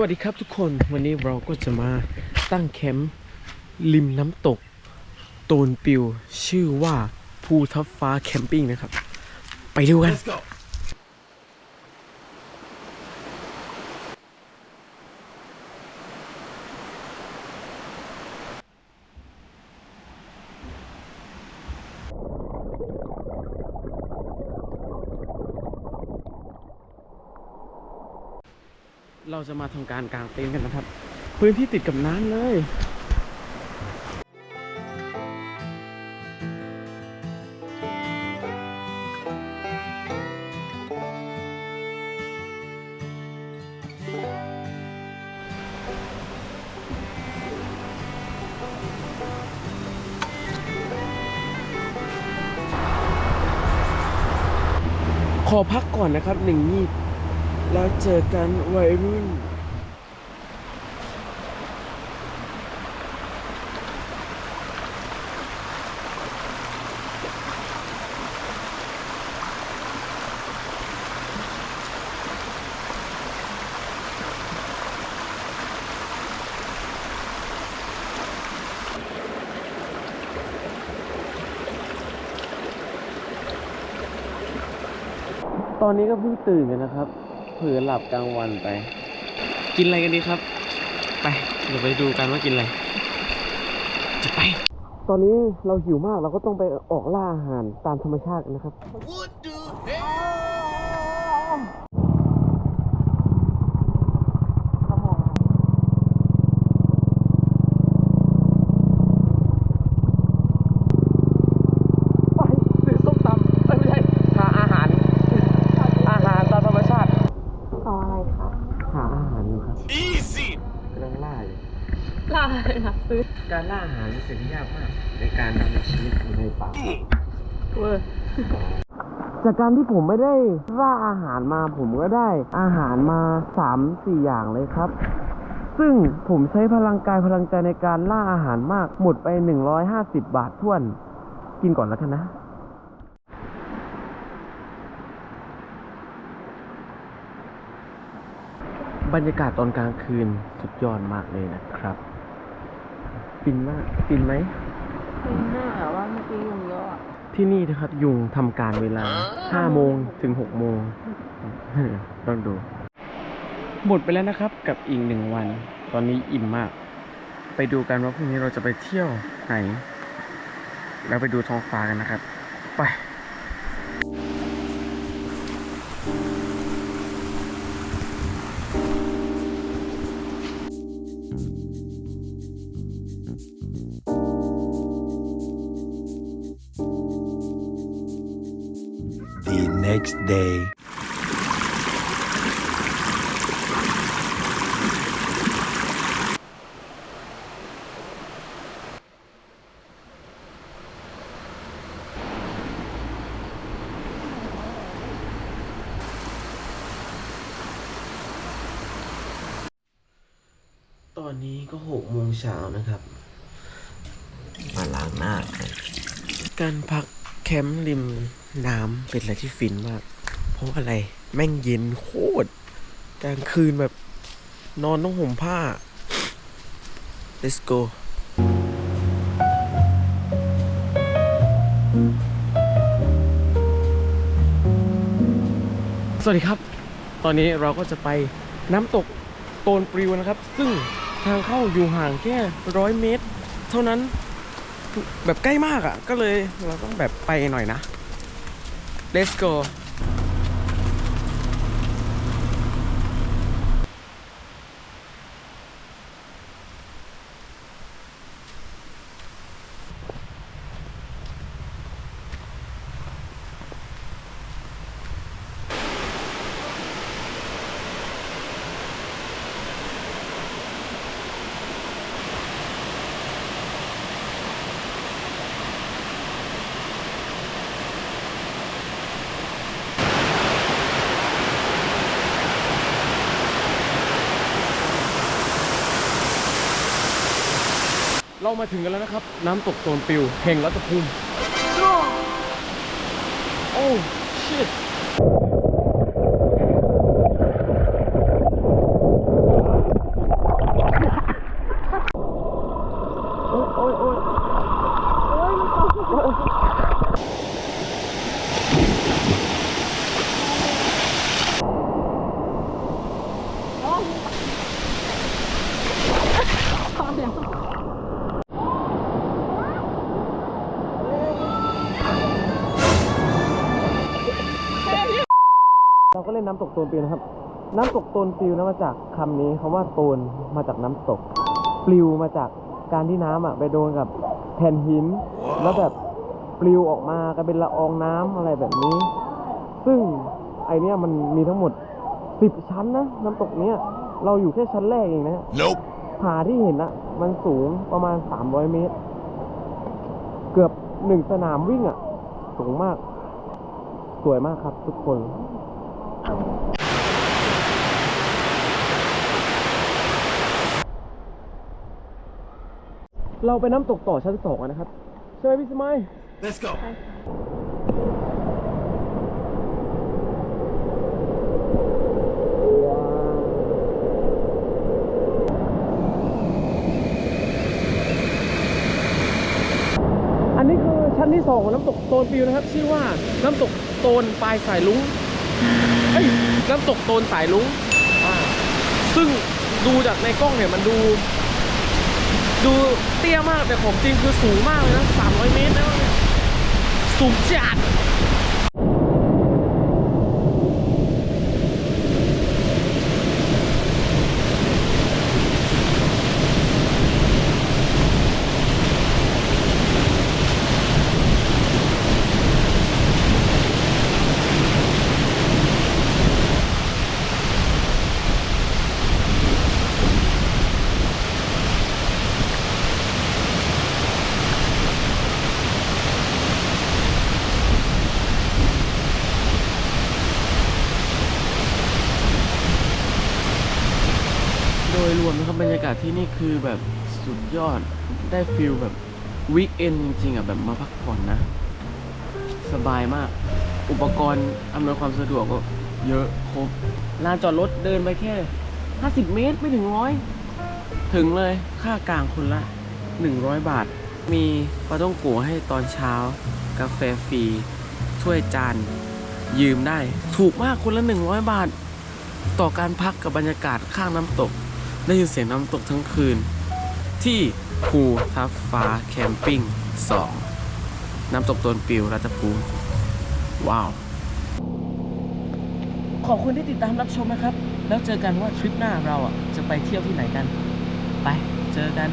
วัสดีครับทุกคนวันนี้เราก็จะมาตั้งแคมป์ริมน้ำตกโตนปิว ชื่อว่าภูทับฟ้าแคมปิ้งนะครับ ไปดูกัน เราจะมาทำการกางเต็นท์กันนะครับ พื้นที่ติดกับน้ำเลย ขอพักก่อนนะครับหนึ่งงีบ แล้วเจอกันวัยรุ่นตอนนี้ก็เพิ่งตื่นกันนะครับ เผื่อหลับกลางวันไป กินอะไรกันดีครับ ไปเดี๋ยวไปดูกันว่ากินอะไร จะไป ตอนนี้เราหิวมากเราก็ต้องไปออกล่าอาหารตามธรรมชาติกันนะครับ ไปซื้อส้มตำเอ้ยไม่ใช่หาอาหาร อาหารตามธรรมชาติ เอาอะไรคะ หาอาหารอยู่ครับ easy กำลังล่าอยู่ ล่าอะไรนะ ซื้อการล่าอาหารเป็นสิ่งที่ยากมากในการดำเนินชีวิตอยู่ในป่า เวอร์จากการที่ผมไม่ได้ล่าอาหารมาผมก็ได้อาหารมาสามสี่อย่างเลยครับ ซึ่งผมใช้พลังกายพลังใจในการล่าอาหารมากหมดไป 150 บาททวน กินก่อนแล้วกันนะ บรรยากาศตอนกลางคืนสุดยอดมากเลยนะครับ ฟินมากฟินไหมเป็นหน้าแต่ว่าเมื่อกี้ยุงเยอะอะที่นี่นะครับยุงทำการเวลา5โมงถึง6โมงต้องดู หมดไปแล้วนะครับกับอีกหนึ่งวัน ตอนนี้อิ่มมาก ไปดูกันว่าพรุ่งนี้เราจะไปเที่ยวไหน แล้วไปดูท้องฟ้ากันนะครับ ไป next day. ตอนนี้ก็หกโมงเช้านะครับ มาล้างหน้ากัน การพัก แคมป์ริมน้ำเป็นอะไรที่ฟินมาก เพราะอะไรแม่งเย็นโคตรกลางคืนแบบนอนต้องห่มผ้า let's go สวัสดีครับ ตอนนี้เราก็จะไปน้ำตกโตนปลิวนะครับ ซึ่งทางเข้าอยู่ห่างแค่ร้อยเมตร เท่านั้น แบบใกล้มากอะ่ะ ก็เลยเราต้องแบบไปหน่อยนะ let's go เรามาถึงกันแล้วนะครับ น้ำตกโซนปิวเพ่งรัตภูมิโอ้ชิตโอ้ยโอ้ย ก็เล่นน้ำตกโตนปิวนะครับ น้ำตกโตนปิวนะมาจากคำนี้คำว่าโตนมาจากน้ำตก ปลิวมาจากการที่น้ำอะไปโดนกับแผ่นหิน แล้วแบบปลิวออกมากลายเป็นละอองน้ำอะไรแบบนี้ ซึ่งไอเนี้ยมันมีทั้งหมด10ชั้นนะน้ำตกเนี้ยเราอยู่แค่ชั้นแรกเองนะ Nope. ผาที่เห็นอะมันสูงประมาณ 300 เมตร เกือบหนึ่งสนามวิ่งอะสูงมาก สวยมากครับทุกคน เราไปน้ำตกต่อชั้นสองอะนะครับ ใช่ไหมพี่สมัย Let's go. อันนี้คือชั้นที่สองของน้ำตกโตนปิวนะครับ ชื่อว่าน้ำตกโตนปลายสายลุงเอ้ย น้ำตกโตนสายลุงอ่าซึ่งดูจากในกล้องเนี่ยมันดู ดูเตี้ยมากแต่ของจริงคือสูงมากเลยนะ300 เมตรนะเนี่ยสูงจัด บรรยากาศที่นี่คือแบบสุดยอดได้ฟิลแบบวีคเอนจริงๆอะแบบมาพักผ่อนนะ สบายมาก อุปกรณ์อำนวยความสะดวกก็เยอะครบลานจอดรถเดินไปแค่ 50 เมตรไม่ถึงร้อยถึงเลยค่ากลางคนละ 100 บาท มีปลาต้องโกะให้ตอนเช้า กาแฟฟรีถ้วยจาน ยืมได้ ถูกมากคนละ 100 บาท ต่อการพักกับบรรยากาศข้างน้ำตก ได้ยินเสียงน้ำตกทั้งคืน ที่ภูทับฟ้าแคมปิ้ง 2 น้ำตกตนปิวรัตภูมิว้าว ขอบคุณที่ติดตามรับชมนะครับ แล้วเจอกันว่าทริปหน้าเราอะ จะไปเที่ยวที่ไหนกัน ไปเจอกัน